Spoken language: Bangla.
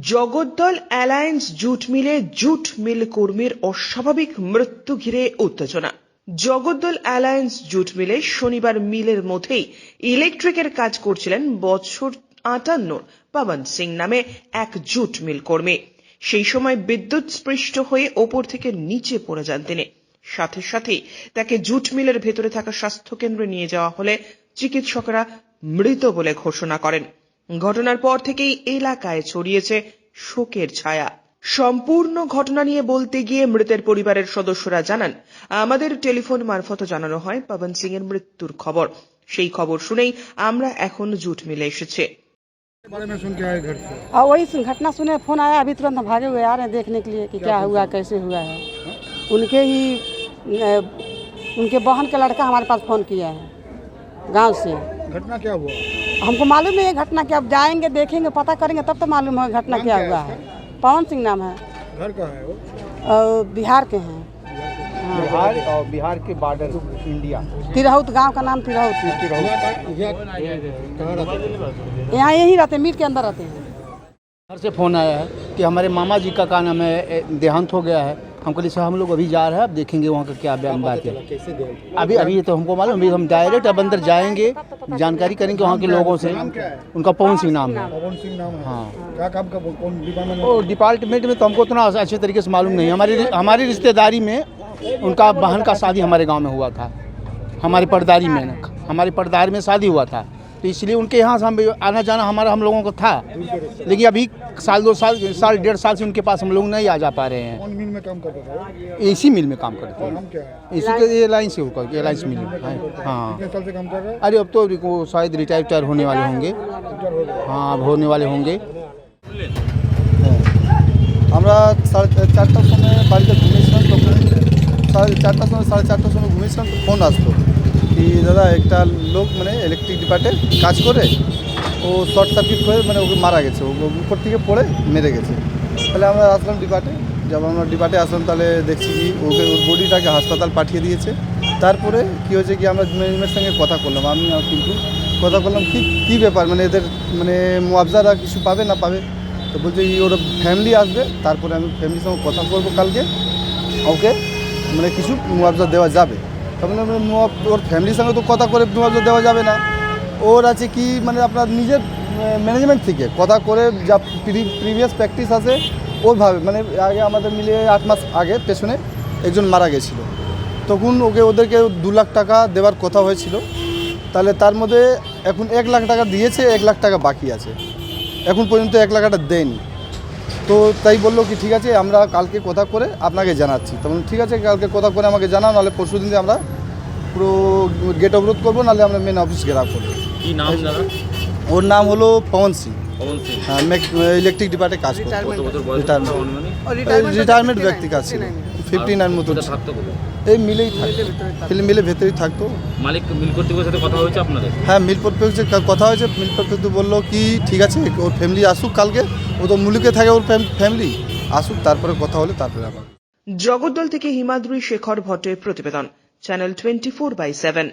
জগদ্দল অ্যালায়েন্স জুট মিলে জুট মিল কর্মীর অস্বাভাবিক মৃত্যু ঘিরে উত্তেজনা। জগদ্দল অ্যালায়েন্স জুট মিলে শনিবার মিলের মধ্যেই ইলেকট্রিকের কাজ করছিলেন বছর আটান্নর পবন সিং নামে এক জুট মিল কর্মী। সেই সময় বিদ্যুৎ স্পৃষ্ট হয়ে ওপর থেকে নিচে পড়ে যান তিনি। সাথে সাথেই তাকে জুট মিলের ভেতরে থাকা স্বাস্থ্য কেন্দ্রে নিয়ে যাওয়া হলে চিকিৎসকরা মৃত বলে ঘোষণা করেন। ঘটনার পর থেকেই এলাকায় ছড়িয়েছে শোকের ছায়া সম্পূর্ণ ঘটনা নিয়ে বলতে গিয়ে মৃতের পরিবারের সদস্যরা জানান আমাদের টেলিফোন মারফত জানানো হয় পবন সিং এর মৃত্যুর খবর সেই খবর শুনেই আমরা এখন জুট মিলে এসেছে बारे में सुन के आए घर से और वही सुन- घटना सुने फोन आया अभी तुरंत हम भागे हुए आ रहे हैं देखने के लिए कि क्या हुआ कैसे हुआ है उनके ही अ, उनके बहन के लड़का हमारे पास फ़ोन किया है गांव से घटना क्या हुआ? हमको मालूम नहीं है घटना क्या अब जाएँगे देखेंगे पता करेंगे तब तो मालूम होगा घटना क्या क्या हुआ है। पवन सिंह नाम है। घर का है वो? बिहार के हैं। बिहार और बिहार के बॉर्डर इंडिया तिरहुत गाँव का नाम तिरहुत। है यहाँ यहाँ रहता है यहाँ यहीं रहते हैं मीट के अंदर रहते हैं। घर से फ़ोन आया है कि हमारे मामा जी का का नाम है देहांत हो गया है। हम साहब हम लोग अभी जा रहे हैं अब देखेंगे वहाँ का क्या बयान बात है। अभी अभी ये तो हमको मालूम अभी हम डायरेक्ट अब अंदर जाएँगे जानकारी करेंगे वहाँ के लोगों से। उनका पवन सिंह नाम है। पवन सिंह नाम है। हाँ। क्या काम का कौन डिपार्टमेंट में तो हमको उतना अच्छे तरीके से मालूम नहीं हमारी हमारी रिश्तेदारी में उनका बहन का शादी हमारे गाँव में हुआ था। हमारी पर्दारी में हमारी पर्दारी में शादी हुआ था। तो इसलिए उनके यहाँ से हम भी आना जाना हमारा हम लोगों को था लेकिन अभी साल दो साल साल डेढ़ साल से उनके पास हम लोग नहीं आ जा पा रहे हैं कौन मिल में काम करता था वो? इसी मिल में काम करते नाम हैं क्या है इसी के एयरलाइन से होगा एयरलाइंस मिल में हाँ कितने साल से काम कर रहा है अरे अब तो वो शायद रिटायर टायर होने वाले होंगे रिटायर हो गया हाँ अब होने वाले होंगे আমরা সাড়ে চারটার সময় বাড়িতে ঘুমিয়েছিলাম তখন সাড়ে চারটার সময় সাড়ে চারটার সময় ঘুমিয়েছিলাম তো ফোন আসলো কি দাদা, একটা লোক মানে ইলেকট্রিক ডিপার্টে কাজ করে, ও শর্ট সার্কিট হয়ে মানে ওকে মারা গেছে। ও উপর থেকে পড়ে মেরে গেছে। তাহলে আমরা আসলাম ডিপার্টে যখন আমরা ডিপার্টে আসলাম, তাহলে দেখছি কি ওকে, ওর বডিটাকে হাসপাতাল পাঠিয়ে দিয়েছে। তারপরে কি হয়েছে কি, আমরা ম্যানেজমেন্টের সঙ্গে কথা করলাম। আমি কিন্তু কথা বললাম, কি, কী ব্যাপার? মানে এদের মানে মুআবজারা কিছু পাবে না পাবে? তো বলছে ওর ফ্যামিলি আসবে, তারপরে আমি ফ্যামিলির সঙ্গে কথা বলব কালকে। ওকে মানে কিছু মুআবজা দেওয়া যাবে। তখন আমি ওর ফ্যামিলির সঙ্গে তো কথা করে মুআবজা দেওয়া যাবে না। ওর আছে কি মানে আপনার নিজের ম্যানেজমেন্ট থেকে কথা করে যা প্রিভিয়াস প্র্যাকটিস আছে ওইভাবে মানে আগে আমাদের মিলিয়ে আট মাস আগে পেছনে একজন মারা গেছিল। তখন ওকে, ওদেরকে দু লাখ টাকা দেওয়ার কথা হয়েছিল। তাহলে তার মধ্যে এখন এক লাখ টাকা দিয়েছে, এক লাখ টাকা বাকি আছে। এখন পর্যন্ত এক লাখ টাকা দেয়নি। তো তাই বলল কি ঠিক আছে আমরা কালকে কথা করে আপনাকে জানাচ্ছি। তখন ঠিক আছে কালকে কথা করে আমাকে জানাও নাহলে পরশু দিন আমরা পুরো গেট অবরোধ করব নাহলে আমরা মেন অফিস ঘেরাও করব কি নাম ওর নাম হলো পবন সিং। পবন সিং। হ্যাঁ ইলেকট্রিক ডিপার্টে কাজ রিটায়ারমেন্ট রিটায়ারমেন্ট ব্যক্তি কাজ ছিল। ফিফটি নাইন মতো? এই মিলেই থাকতো ফিল্ম মিলে ভেতরেই থাকতো। মালিক মিল সাথে কথা হয়েছে আপনাদের? হ্যাঁ মিল কথা হয়েছে। মিল বলল কি ঠিক আছে ওর ফ্যামিলি আসুক কালকে। ও তো মুলুকে থাকে ওর ফ্যামিলি। আসুক, তারপরে কথা হলে তারপরে আবার। জগদ্দল থেকে হিমাদ্রি শেখর ভট্টের প্রতিবেদন, channel twenty four by seven.